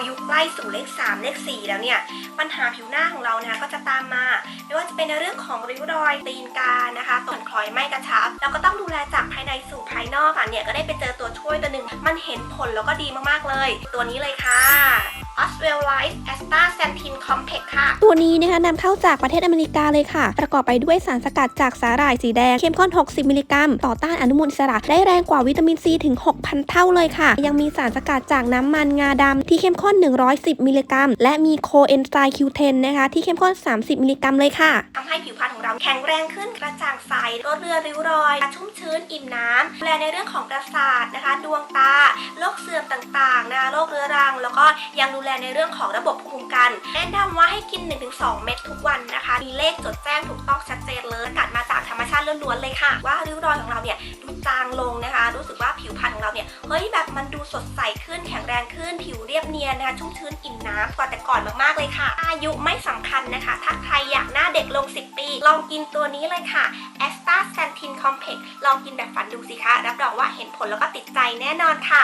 อายุใกล้สู่เลข 3 เลข 4 แล้วเนี่ย ปัญหาผิวหน้าของเรานะคะก็จะตามมา ไม่ว่าจะเป็นในเรื่องของริ้วรอยตีนกานะคะต่วนคล้อยไม่กระชับเราก็ต้องดูแลจากภายในสู่ภายนอกค่ะเนี่ยก็ได้ไปเจอตัวช่วยตัวหนึ่งมันเห็นผลแล้วก็ดีมากๆเลย ตัวนี้เลยค่ะ Oswell Life Asta Santin Complex ค่ะ ตัวนี้นะคะนำเข้าจากประเทศอเมริกาเลยค่ะ ประกอบไปด้วยสารสกัดจากสาหร่ายสีแดงเข้มข้น 60 มิลลิกรัม ต่อต้านอนุมูลอิสระ ได้แรงกว่าวิตามินซีถึง 6,000 เท่าเลยค่ะ ยังมีสารสกัดจากน้ำมันงาดำที่เข้มข้น 110 มิลลิกรัม และมีโคเอนไซม์ Q10 นะคะที่เข้มข้น 30 มิลลิกรัมเลยค่ะทำให้ผิวพรรณของเราแข็งแรงขึ้นกระจ่างใสลดเลือนริ้วรอยชุ่มชื้นอิ่มน้ำดูแลในเรื่องของประสาทนะคะ ดวงตาโรคเสื่อมต่างๆนะคะโรคเรื้อรัง แล้วก็ยังดูแลในเรื่องของระบบภูมิคุ้มกันแนะนำว่าให้กิน 1-2 เม็ดทุกวันนะคะ มีเลขจดแจ้งถูกต้องชัดเจนเลยกัดมาจากธรรมชาติล้วนๆเลยค่ะ ว่าริ้วรอยของเราเนี่ยดูจางลงนะคะ รู้สึกว่าผิวพรรณของเราเนี่ยเฮ้ยแบบมันดูสดใสขึ้นแข็งแรงขึ้นผิวเรียบเนียนนะคะชุ่มชื้นอิ่มน้ำกว่าแต่ก่อนมากๆเลยค่ะ อายุไม่สำคัญนะคะ ถ้าใครอยากหน้าเด็กลง 10 ปี ลองกินตัวนี้เลยค่ะ a s t a s t a n t i n Complex ลองกินแบบฝันดูสิคะรับรองว่าเห็นผลแล้วก็ติดใจแน่นอนค่ะ